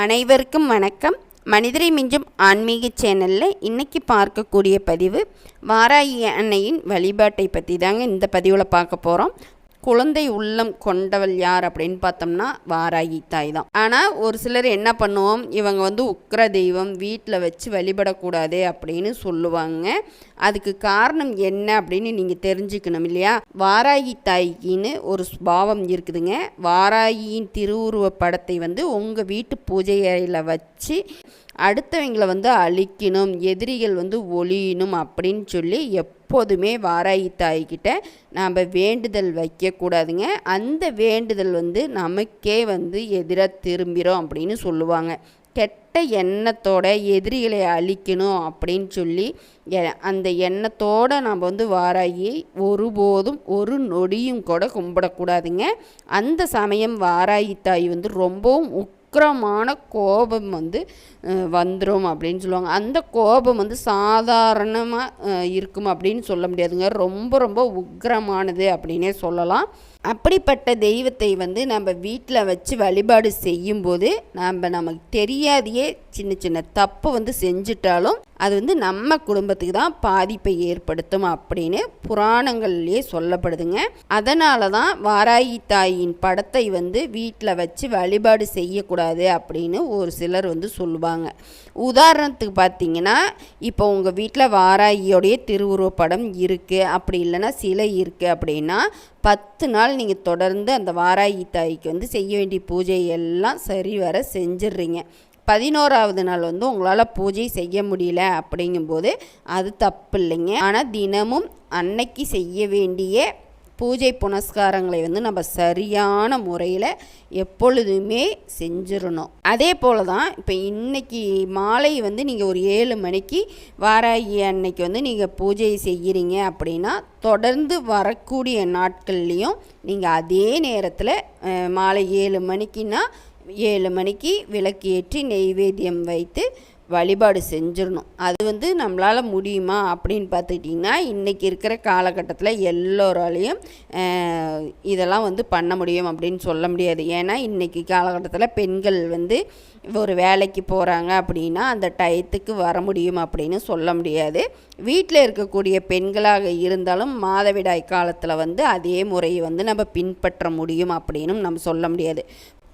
அனைவருக்கும் வணக்கம். மனிதரை மிஞ்சும் ஆன்மீக சேனலில் இன்றைக்கி பார்க்கக்கூடிய பதிவு வாராகி அன்னையின் வழிபாட்டை பற்றி தாங்க இந்த பதிவில் பார்க்க போகிறோம் குழந்தை உள்ளம் கொண்டவள் யார் அப்படின்னு பார்த்தோம்னா வாராகி தாய் தான். ஆனால் ஒரு சிலர் என்ன பண்ணுவோம்? இவங்க வந்து உக்ர தெய்வம் வீட்டில் வச்சு வழிபடக்கூடாது அப்படின்னு சொல்லுவாங்க. அதுக்கு காரணம் என்ன அப்படின்னு நீங்கள் தெரிஞ்சுக்கணும் இல்லையா? வாராகி தாய்க்கின்னு ஒரு பாவம் இருக்குதுங்க. வாராகியின் திருவுருவ படத்தை வந்து உங்கள் வீட்டு பூஜை அறையில் வச்சு அடுத்தவங்களை வந்து அழிக்கணும் எதிரிகள் வந்து ஒழியணும் அப்படின்னு சொல்லி எப் எப்போதுமே வாராயி தாய்கிட்ட நாம் வேண்டுதல் வைக்கக்கூடாதுங்க. அந்த வேண்டுதல் வந்து நமக்கே வந்து எதிராக திரும்பிடும் அப்படின்னு சொல்லுவாங்க. கெட்ட எண்ணத்தோட எதிரிகளை அழிக்கணும் அப்படின்னு சொல்லி எ- அந்த எண்ணத்தோட நம்ம வந்து வாராயி ஒருபோதும் ஒரு நொடியும் கூட கும்பிடக்கூடாதுங்க. அந்த சமயம் வாராயி தாய் வந்து ரொம்பவும் உக்கிரமான கோபம் வந்து வந்துடும் அப்படின்னு சொல்லுவாங்க. அந்த கோபம் வந்து சாதாரணமாக இருக்கும் அப்படின்னு சொல்ல முடியாதுங்க. ரொம்ப ரொம்ப உக்கிரமானது அப்படின்னே சொல்லலாம். அப்படிப்பட்ட தெய்வத்தை வந்து நம்ம வீட்டில் வச்சு வழிபாடு செய்யும்போது நம்ம நமக்கு தெரியாதையே சின்ன சின்ன தப்பு வந்து செஞ்சிட்டாலும் அது வந்து நம்ம குடும்பத்துக்கு தான் பாதிப்பை ஏற்படுத்தும் அப்படின்னு புராணங்கள்லேயே சொல்லப்படுதுங்க. அதனால தான் வாராகி தாயின் படத்தை வந்து வீட்டில் வச்சு வழிபாடு செய்யக்கூடாது அப்படின்னு ஒரு சிலர் வந்து சொல்லுவாங்க. உதாரணத்துக்கு பார்த்தீங்கன்னா இப்போ உங்கள் வீட்டில் வாராகியோடைய திருவுருவ படம் இருக்குது அப்படி இல்லைன்னா சிலை இருக்குது அப்படின்னா பத்து நாள் நீங்கள் தொடர்ந்து அந்த வாராகி தாய்க்கு வந்து செய்ய வேண்டிய பூஜை எல்லாம் சரிவர செஞ்சிடுறீங்க பதினோராவது நாள் வந்து உங்களால் பூஜை செய்ய முடியல அப்படிங்கும்போது அது தப்பு இல்லைங்க ஆனால் தினமும் அன்னைக்கு செய்ய வேண்டிய பூஜை புனஸ்காரங்களை வந்து நம்ம சரியான முறையில் எப்பொழுதுமே செஞ்சிடணும் அதே போல் தான் இப்போ இன்னைக்கு மாலை வந்து நீங்கள் ஒரு ஏழு மணிக்கு வாராகி அன்னைக்கு வந்து நீங்கள் பூஜை செய்கிறீங்க அப்படின்னா தொடர்ந்து வரக்கூடிய நாட்கள்லேயும் நீங்கள் அதே நேரத்தில் மாலை ஏழு மணிக்குன்னா ஏழு மணிக்கு விளக்கு ஏற்றி நெய்வேத்தியம் வைத்து வழிபாடு செஞ்சிடணும். அது வந்து நம்மளால் முடியுமா அப்படின்னு பார்த்துக்கிட்டிங்கன்னா இன்றைக்கி இருக்கிற காலகட்டத்தில் எல்லோராலையும் இதெல்லாம் வந்து பண்ண முடியும் அப்படின்னு சொல்ல முடியாது. ஏன்னா இன்றைக்கி காலகட்டத்தில் பெண்கள் வந்து ஒரு வேலைக்கு போகிறாங்க அப்படின்னா அந்த டயத்துக்கு வர முடியும் அப்படின்னு சொல்ல முடியாது. வீட்டில் இருக்கக்கூடிய பெண்களாக இருந்தாலும் மாதவிடாய் காலத்தில் வந்து அதே முறையை வந்து நம்ம பின்பற்ற முடியும் அப்படின்னும் நம்ம சொல்ல முடியாது.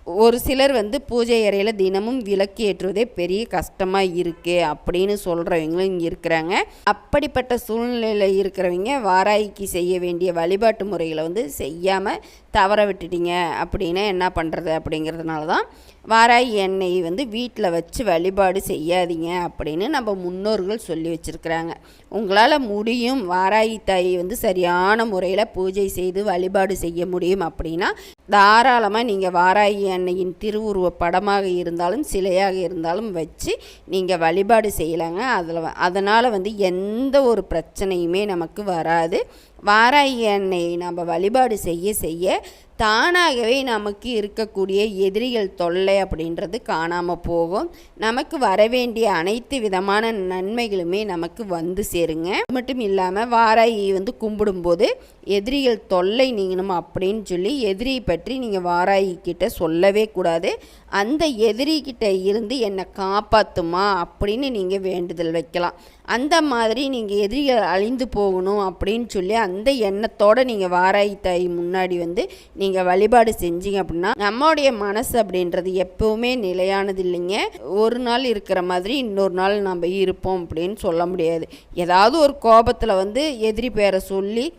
ஒரு சிலர் வந்து பூஜை அறையில் தினமும் விளக்கு ஏற்றுவதே பெரிய கஷ்டமாக இருக்குது அப்படின்னு சொல்கிறவங்களும் இங்கே இருக்கிறாங்க. அப்படிப்பட்ட சூழ்நிலையில் இருக்கிறவங்க வாராய்க்கு செய்ய வேண்டிய வழிபாட்டு முறைகளை வந்து செய்யாமல் தவற விட்டுட்டீங்க அப்படின்னா என்ன பண்ணுறது அப்படிங்கிறதுனால தான் வாராய் எண்ணெயை வந்து வீட்டில் வச்சு வழிபாடு செய்யாதீங்க அப்படின்னு நம்ம முன்னோர்கள் சொல்லி வச்சுருக்கிறாங்க. உங்களால் முடியும் வாராய் தாயை வந்து சரியான முறையில் பூஜை செய்து வழிபாடு செய்ய முடியும் அப்படின்னா தாராளமாக நீங்கள் வாராகி அன்னையின் திருவுருவ படமாக இருந்தாலும் சிலையாக இருந்தாலும் வச்சு நீங்கள் வழிபாடு செய்யலாங்க. அதில் அதனால் வந்து எந்த ஒரு பிரச்சனையுமே நமக்கு வராது. வாராகி அன்னையை நம்ம வழிபாடு செய்ய செய்ய தானாகவே நமக்கு இருக்கக்கூடிய எதிரிகள் தொல்லை அப்படின்றது காணாமல் போகும். நமக்கு வரவேண்டிய அனைத்து விதமான நன்மைகளுமே நமக்கு வந்து சேருங்க. மட்டும் இல்லாமல் வாராயி வந்து கும்பிடும்போது எதிரிகள் தொல்லை நீங்கணும் அப்படின்னு சொல்லி எதிரியை பற்றி நீங்கள் வாராயிக்கிட்ட கிட்ட சொல்லவே கூடாது. அந்த எதிரிகிட்ட இருந்து என்னை காப்பாற்றுமா அப்படின்னு நீங்கள் வேண்டுதல் வைக்கலாம். அந்த மாதிரி நீங்கள் எதிரிகள் அழிந்து போகணும் அப்படின்னு சொல்லி அந்த எண்ணத்தோடு நீங்கள் வாராகி தாய் முன்னாடி வந்து நீங்கள் வழிபாடு செஞ்சீங்க அப்படின்னா நம்மளுடைய மனசு அப்படின்றது எப்பவுமே நிலையானது இல்லைங்க. ஒரு நாள் இருக்கிற மாதிரி இன்னொரு நாள் நம்ம இருப்போம் அப்படின்னு சொல்ல முடியாது. ஏதாவது ஒரு கோபத்தில் வந்து எதிரி பேரை சொல்லி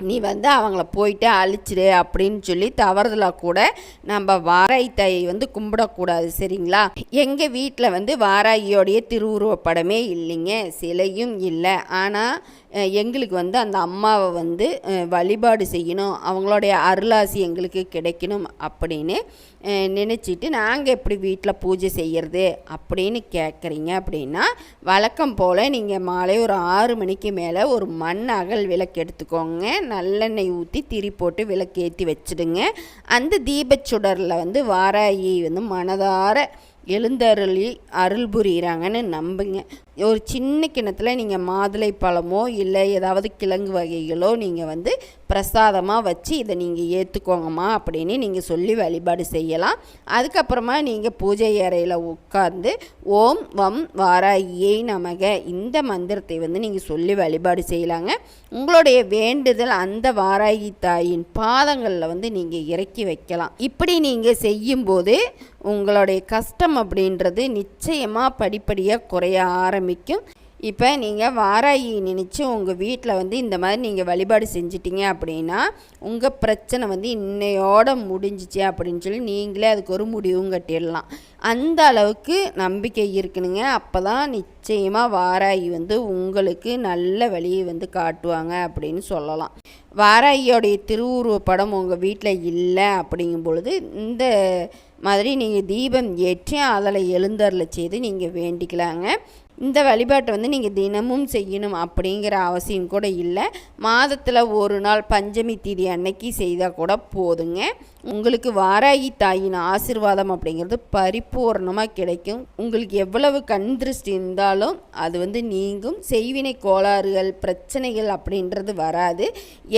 நீ வந்து அவங்கள போயிட்டு அழிச்சிடு அப்படின்னு சொல்லி தவறுதலாக கூட நம்ம வாராய் தாயை வந்து கும்பிடக்கூடாது சரிங்களா? எங்கள் வீட்டில் வந்து வாராயோடைய திருவுருவப்படமே இல்லைங்க சிலையும் இல்லை. ஆனால் எங்களுக்கு வந்து அந்த அம்மாவை வந்து வழிபாடு செய்யணும் அவங்களுடைய அருளாசி எங்களுக்கு கிடைக்கணும் அப்படின்னு நினச்சிட்டு நாங்கள் எப்படி வீட்டில் பூஜை செய்கிறது அப்படின்னு கேட்குறீங்க அப்படின்னா வழக்கம் போல் நீங்கள் மாலை ஒரு ஆறு மணிக்கு மேலே ஒரு மண் அகல் விளக்கு எடுத்துக்கோங்க. நல்லெண்ணெய் ஊற்றி திரி போட்டு விளக்கு ஏற்றி வச்சுடுங்க. அந்த தீபச்சுடரில் வந்து வாராயி வந்து மனதார எழுந்தருளி அருள் புரிகிறாங்கன்னு நம்புங்க. ஒரு சின்ன கிணத்துல நீங்கள் மாதுளை பழமோ இல்லை ஏதாவது கிழங்கு வகைகளோ நீங்கள் வந்து பிரசாதமாக வச்சு இதை நீங்கள் ஏற்றுக்கோங்கம்மா அப்படின்னு நீங்கள் சொல்லி வழிபாடு செய்யலாம். அதுக்கப்புறமா நீங்கள் பூஜை அறையில் உட்கார்ந்து ஓம் வம் வாராகியை நமக. இந்த மந்திரத்தை வந்து நீங்கள் சொல்லி வழிபாடு செய்யலாங்க. உங்களுடைய வேண்டுதல் அந்த வாராகி தாயின் பாதங்களில் வந்து நீங்கள் இறக்கி வைக்கலாம். இப்படி நீங்கள் செய்யும்போது உங்களுடைய கஷ்டம் அப்படின்றது நிச்சயமாக படிப்படியாக குறைய ஆரம்பிக்கும். இப்போ நீங்கள் வாராயி நினச்சி உங்கள் வீட்டில் வந்து இந்த மாதிரி நீங்கள் வழிபாடு செஞ்சிட்டிங்க அப்படின்னா உங்கள் பிரச்சனை வந்து இன்னையோட முடிஞ்சிச்சு அப்படின்னு சொல்லி நீங்களே அதுக்கு ஒரு முடிவும் கட்டிடலாம். அந்த அளவுக்கு நம்பிக்கை இருக்கணுங்க. அப்போ தான் நிச்சயமாக வாராயி வந்து உங்களுக்கு நல்ல வழியை வந்து காட்டுவாங்க அப்படின்னு சொல்லலாம். வாராயியோடைய திருவுருவ படம் உங்கள் வீட்டில் இல்லை அப்படிங்கும் பொழுது இந்த மாதிரி நீங்கள் தீபம் ஏற்றி அதில் எழுந்தருளை செய்து நீங்கள் வேண்டிக்கலாங்க. இந்த வழிபாட்டை வந்து நீங்கள் தினமும் செய்யணும் அப்படிங்கிற அவசியம் கூட இல்லை. மாதத்தில் ஒரு நாள் பஞ்சமி தீதி அன்னைக்கு செய்தால் கூட போதுங்க. உங்களுக்கு வாராகி தாயின் ஆசிர்வாதம் அப்படிங்கிறது பரிபூர்ணமாக கிடைக்கும். உங்களுக்கு எவ்வளவு கண் திருஷ்டி இருந்தாலும் அது வந்து நீங்கும். செய்வினை கோளாறுகள் பிரச்சனைகள் அப்படின்றது வராது.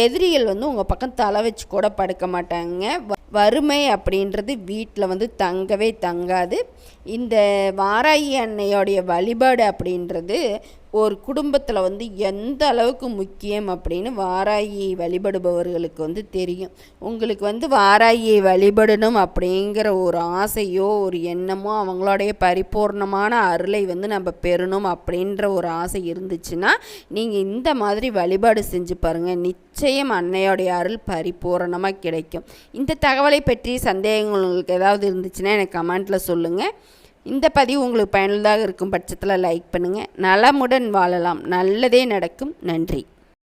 எதிரிகள் வந்து உங்கள் பக்கம் தலை வச்சு கூட படுக்க மாட்டாங்க. வறுமை அப்படின்றது வீட்டில் வந்து தங்கவே தங்காது. இந்த வாராகி அன்னையோடைய வழிபாடு அப்படின்றது ஒரு குடும்பத்தில் வந்து எந்த அளவுக்கு முக்கியம் அப்படின்னு வாராயை வழிபடுபவர்களுக்கு வந்து தெரியும். உங்களுக்கு வந்து வாராயை வழிபடணும் அப்படிங்கிற ஒரு ஆசையோ ஒரு எண்ணமோ அவங்களுடைய பரிபூர்ணமான அருளை வந்து நம்ம பெறணும் அப்படின்ற ஒரு ஆசை இருந்துச்சுன்னா நீங்கள் இந்த மாதிரி வழிபாடு செஞ்சு பாருங்கள் நிச்சயம் அன்னையோடைய அருள் பரிபூரணமாக கிடைக்கும். இந்த தகவலை பற்றி சந்தேகங்கள் உங்களுக்கு ஏதாவது இருந்துச்சுன்னா எனக்கு கமெண்ட்டில் சொல்லுங்கள் இந்த பதிவு உங்களுக்கு பயனுள்ளதாக இருக்கும் பட்சத்தில் லைக் பண்ணுங்கள் நலமுடன் வாழலாம். நல்லதே நடக்கும். நன்றி.